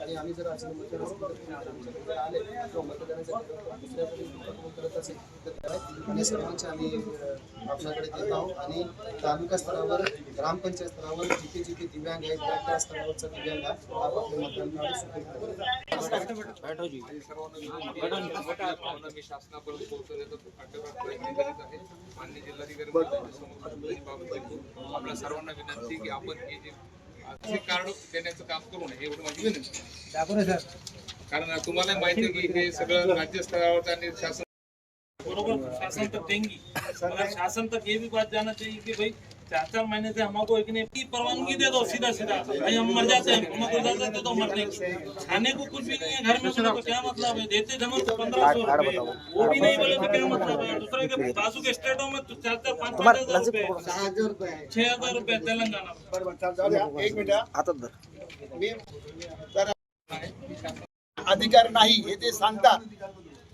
आणि आम्ही जर असं मतदान आमच्याकडे आले किंवा मतदानासाठी करत असेल तर आणि सर्वांचे आम्ही आपल्याकडे देत आहोत आणि तालुका स्तरावर ग्रामपंचायत स्तरावर जिथे जिथे दिव्यांग आहेत त्या त्या स्तरावरचा दिव्यांग आपापले मतदान मी शासनापर्यंत पोहोचवण्याचा प्रयत्न करीत आहे. मान्य जिल्हाधिकारी आपल्या सर्वांना विनंती की आपण हे जे असे कार्ड देण्याचं काम करू नये एवढं माझी विनंती कारण तुम्हाला माहिती आहे की हे सगळं राज्य स्तरावर आणि शासन बरोबर शासन तक देंगी मगर शासन तक ये भी बात जाना चाहिए कि भाई चार चार महीने से हमको एक ने परवानगी दे दो सीधा सीधा भाई हम मर जाते हैं हमको इजाज़त दे दो मरने की खाने को कुछ भी नहीं है घर में तो क्या मतलब है देते जमा तो पंद्रह सौ रुपए वो भी नहीं बोले तो क्या मतलब है? दूसरे के बाजू के स्टेटों में तो चार चार पाँच पाँच हज़ार रुपए छह हज़ार रुपए मी। तर अधिकार नाही हे ते सांगतात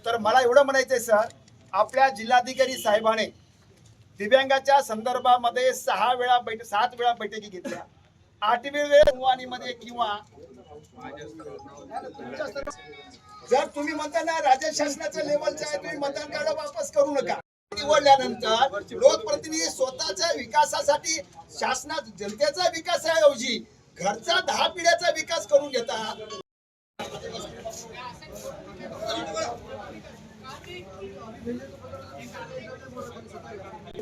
तर मला एवढं म्हणायचंय सर आपल्या जिल्हाधिकारी साहेबाने दिव्यांगाच्या संदर्भामध्ये सहा वेळा बैठक सात वेळा बैठकी घेतल्या. आठवी वेळ किंवा जर तुम्ही म्हणता ना राज्य शासनाच्या लेवलचं आहे तुम्ही मतदान कार्ड वापस करू नका. निवडल्यानंतर लोकप्रतिनिधी स्वतःच्या विकासासाठी शासनात जनतेचा विकास ऐवजी घरचा दहा पिढ्याचा विकास करून घेतात.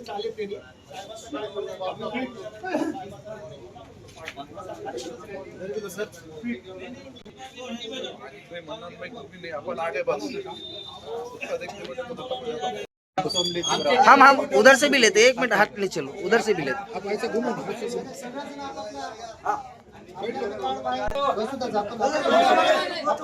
चालेल ते नाही. आपण आगे बढ़ हम हम उधर से भी लेते एक मिनट हाथ ले चलो। उधर से भी लेते मतदान केलं मतदान केलं विधायकाच्या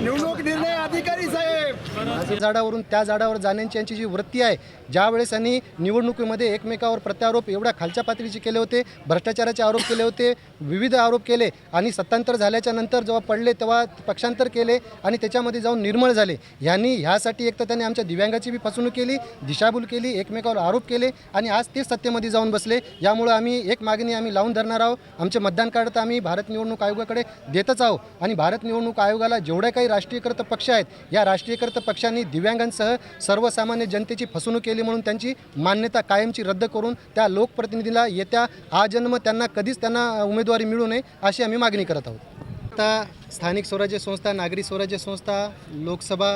निवडणूक निर्णय झाडावरून त्या झाडावर जाण्याची यांची जी वृत्ती आहे ज्यावेळेस यांनी निवडणुकीमध्ये एकमेकावर प्रत्यारोप एवढ्या खालच्या पातळीचे केले होते भ्रष्टाचाराचे आरोप केले होते विविध आरोप केले आणि सत्तांतर झाल्याच्यानंतर जेव्हा पडले तेव्हा पक्षांतर केले आणि त्याच्यामध्ये जाऊन निर्मळ झाले. यांनी ह्यासाठी एक तर त्यांनी आमच्या दिव्यांगाची बी फसवणूक केली दिशाभूल केली एकमेकावर आरोप केले आणि आज ते सत्तेमध्ये जाऊन बसले. यामुळं आम्ही एक मागणी आम्ही लावून धरणार आहोत. आमचे मतदान कार्ड तर आम्ही भारत निवडणूक आयोगाकडे देतच आहोत आणि भारत निवडणूक आयोगाला जेवढ्या काही राष्ट्रीयकृत पक्ष आहेत या राष्ट्रीयकृत पक्षांनी दिव्यांगांसह सर्वसामान्य जनतेची फसवणूक केली म्हणून त्यांची मान्यता कायमची रद्द करून त्या लोकप्रतिनिधीला येत्या आजन्म त्यांना कधीच त्यांना उमेदवारी मिळू नये अशी आम्ही मागणी करत आहोत. आता स्थानिक स्वराज्य संस्था नागरी स्वराज्य संस्था लोकसभा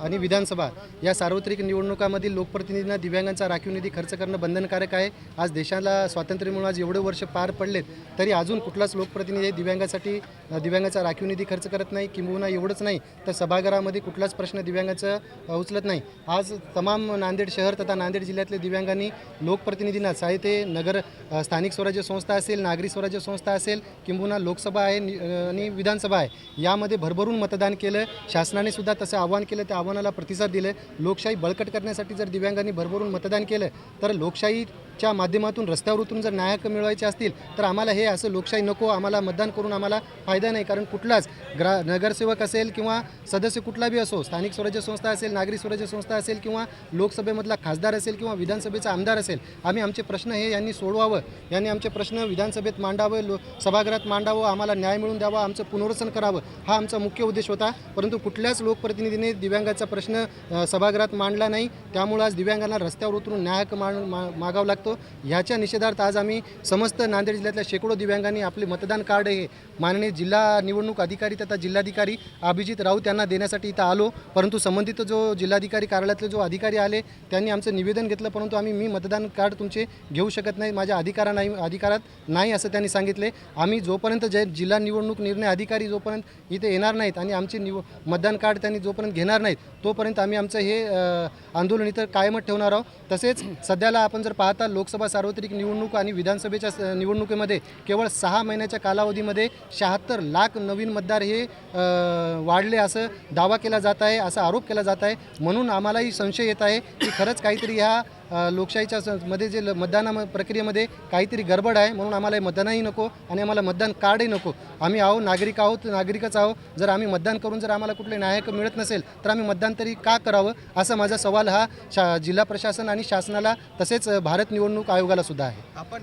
आणि विधानसभा या सार्वत्रिक निवडणुकामधील लोकप्रतिनिधींना दिव्यांगांचा राखीव निधी खर्च करणं बंधनकारक आहे. आज देशाला स्वातंत्र्य मिळून आज एवढे वर्ष पार पडलेत तरी अजून कुठलाच लोकप्रतिनिधी दिव्यांगासाठी दिव्यांगाचा राखीव निधी खर्च करत नाही किंबहुना एवढंच नाही तर सभागृहामध्ये कुठलाच प्रश्न दिव्यांगाचं उचलत नाही. आज तमाम नांदेड शहर तथा नांदेड जिल्ह्यातल्या दिव्यांगांनी लोकप्रतिनिधींना साहित्य ते नगर स्थानिक स्वराज्य संस्था असेल नागरी स्वराज्य संस्था असेल किंबहुना लोकसभा आहे नि- आणि विधानसभा आहे यामध्ये भरभरून मतदान केलं शासनाने सुद्धा तसं आवाहन केलं त्या आव्हानाला प्रतिसाद दिले लोकशाही बळकट करण्यासाठी जर दिव्यांगांनी भरभरून मतदान केलं तर लोकशाही च्या माध्यमातून रस्त्यावर उतरून जर न्यायक मिळवायचे असतील तर आम्हाला हे असं लोकशाही नको आम्हाला मतदान करून आम्हाला फायदा नाही. कारण कुठलाच ग्रा नगरसेवक असेल किंवा सदस्य कुठला बी असो स्थानिक स्वराज्य संस्था असेल नागरी स्वराज्य संस्था असेल किंवा लोकसभेमधला खासदार असेल किंवा विधानसभेचा आमदार असेल आम्ही आमचे प्रश्न हे यांनी सोडवावं. यांनी आमचे प्रश्न विधानसभेत मांडावं लो सभागृहात मांडावं आम्हाला न्याय मिळून द्यावा आमचं पुनर्वसन करावं हा आमचा मुख्य उद्देश होता. परंतु कुठल्याच लोकप्रतिनिधीने दिव्यांगाचा प्रश्न सभागृहात मांडला नाही. त्यामुळं आज दिव्यांगांना रस्त्यावर उतरून न्याय हक्क मा मागावं मागावा ह्याच्या निषेधार्थ आज आम्ही समस्त नांदेड जिल्ह्यातल्या शेकडो दिव्यांगांनी आपले मतदान कार्ड हे माननीय जिल्हा निवडणूक अधिकारी तथा जिल्हाधिकारी अभिजित राऊत यांना देण्यासाठी इथं आलो. परंतु संबंधित जो जिल्हाधिकारी कार्यालयातले जो अधिकारी आले त्यांनी आमचं निवेदन घेतलं परंतु आम्ही मी मतदान कार्ड तुमचे घेऊ शकत नाही माझ्या अधिकारा नाही अधिकारात नाही असं त्यांनी सांगितले. आम्ही जोपर्यंत जे जिल्हा निवडणूक निर्णय अधिकारी जोपर्यंत इथे येणार नाहीत आणि आमचे निव मतदान कार्ड त्यांनी जोपर्यंत घेणार नाहीत तोपर्यंत आम्ही आमचं हे आंदोलन इथं कायमच ठेवणार आहोत. तसेच सध्याला आपण जर पाहता लोकसभा सार्वत्रिक निवडणूक आणि विधानसभेच्या निवडणुकीमध्ये केवळ सहा महिन्याच्या कालावधीमध्ये शहात्तर लाख नवीन मतदार हे वाढले असं दावा केला जात आहे असा आरोप केला जात आहे. म्हणून आम्हालाही संशय येत आहे की खरंच काहीतरी ह्या लोकशाहीच्या स- मध्ये जे ल- मतदाना म- प्रक्रियेमध्ये काहीतरी गडबड आहे म्हणून आम्हाला हे मतदानही नको आणि आम्हाला मतदान कार्डही नको. आम्ही आहो नागरिक आहोत नागरिकच आहोत जर आम्ही मतदान करून जर आम्हाला कुठले नायक मिळत नसेल तर आम्ही मतदान तरी का करावं? असा माझा सवाल हा शा जिल्हा प्रशासन आणि शासनाला तसेच भारत निवडणूक आयोगाला सुद्धा आहे. आपण